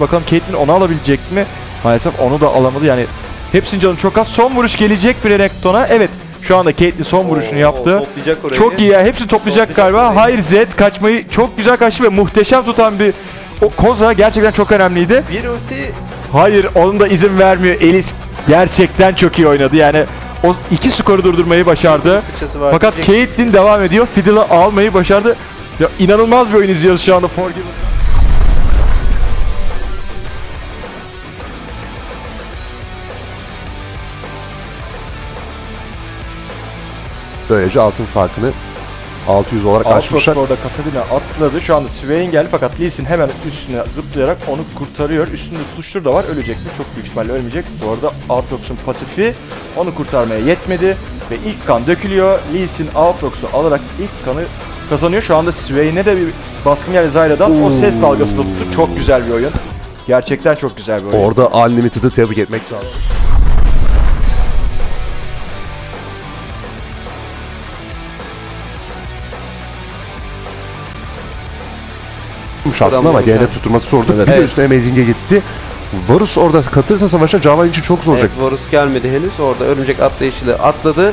Bakalım Caitlyn onu alabilecek mi? Maalesef onu da alamadı. Yani hepsinin canı çok az. Son vuruş gelecek bir Renekton'a. Evet. Şu anda Caitlyn son vuruşunu Oo, yaptı. Orayı. Çok iyi ya. Hepsini toplayacak Toplayacak galiba. orayı. Hayır Zed kaçmayı çok güzel kaçtı ve muhteşem tutan bir o Koza gerçekten çok önemliydi. Bir ulti Hayır onun da izin vermiyor. Elis gerçekten çok iyi oynadı. Yani o iki skoru durdurmayı başardı. var. Fakat. Caitlyn devam ediyor. Fiddle'ı almayı başardı. Ya inanılmaz bir oyun izliyoruz şu anda Forgiven. Böylece altın farkını 600 olarak açmışlar. Orada Kasadin'e atladı. Şu anda Swain geldi fakat Lee Sin hemen üstüne zıplayarak onu kurtarıyor. Üstünde tutuştur da var. Ölecek mi? Çok büyük ihtimalle ölmeyecek. Bu arada Aatrox'un pasifi onu kurtarmaya yetmedi. Ve ilk kan dökülüyor. Lee Sin Aatrox'u alarak ilk kanı kazanıyor. Şu anda Swain'e de bir baskın geldi Zyra'dan. O ses dalgası da tuttu. Çok güzel bir oyun. Gerçekten çok güzel bir oyun. Orada Unlimited'ı tebrik etmek lazım. Şanslı ama Adamlar DNF tutturması sordu. Bir de Evet. üstüne Amazing'e gitti. Varus orada katılırsa savaşa Java için çok zor olacak. Evet, Varus gelmedi henüz. Orada örümcek atlayışıyla atladı.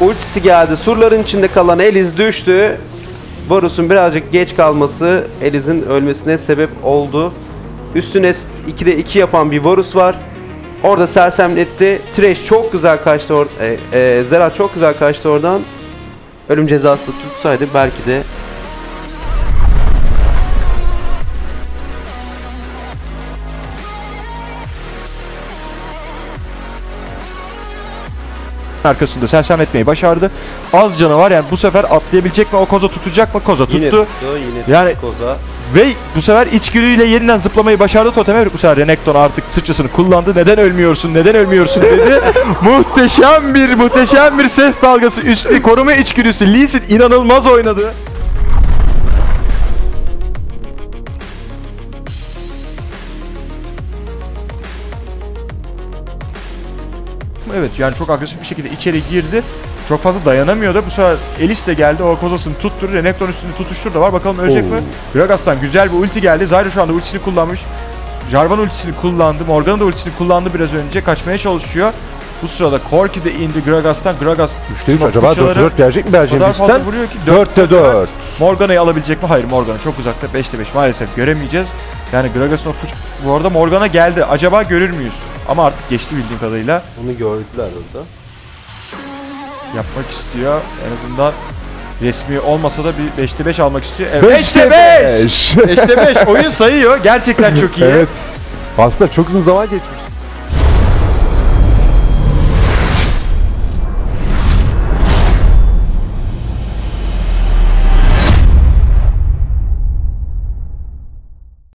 Ultisi geldi. Surların içinde kalan Eliz düştü. Varus'un birazcık geç kalması Eliz'in ölmesine sebep oldu. Üstüne 2'de 2 yapan bir Varus var. Orada sersemletti. Thresh çok güzel kaçtı or e, e, Zera çok güzel kaçtı oradan. Ölüm cezası tutsaydı belki de arkasında sersemletmeyi başardı. Az canı var yani bu sefer atlayabilecek mi? O Koza tutacak mı? Koza tuttu. yine tuttu. Yine Yani- Koza. Ve bu sefer içgüdüyle yeniden zıplamayı başardı Toteme. Bu sefer Renekton artık sıçrasını kullandı. Neden ölmüyorsun, neden ölmüyorsun dedi. muhteşem bir, muhteşem bir ses dalgası. Üstü koruma içgüdüsü. Lee Sin inanılmaz oynadı. Evet yani çok agresif bir şekilde içeri girdi. Çok fazla dayanamıyordu. Bu sefer Elis de geldi. O kozasını tutturdu. Renekton üstünde tutuştur da var. Bakalım ölecek Oo. mi? Gragas'tan güzel bir ulti geldi. Zyra şu anda ultisini kullanmış. Jarvan ultisini kullandı. Morgana da ultisini kullandı biraz önce. Kaçmaya çalışıyor. Bu sırada Corki de indi Gragas'tan. Gragas 3'te 3 acaba 4'te 4 gelecek mi o kadar Belçin fazla bizden? vuruyor ki 4'te 4. Morgana'yı alabilecek mi? Hayır Morgana çok uzakta. 5'te 5 maalesef göremeyeceğiz. Yani Gragas'ın o Bu arada Morgana geldi. Acaba görür müyüz? Ama artık geçti bildiğim kadarıyla. Onu gördüler orada. Yapmak istiyor. En azından resmi olmasa da bir 5'te 5 almak istiyor. Evet. 5'te 5. 5'te 5. Oyun sayıyor. Gerçekten çok iyi. Evet. Aslında çok uzun zaman geçmiş.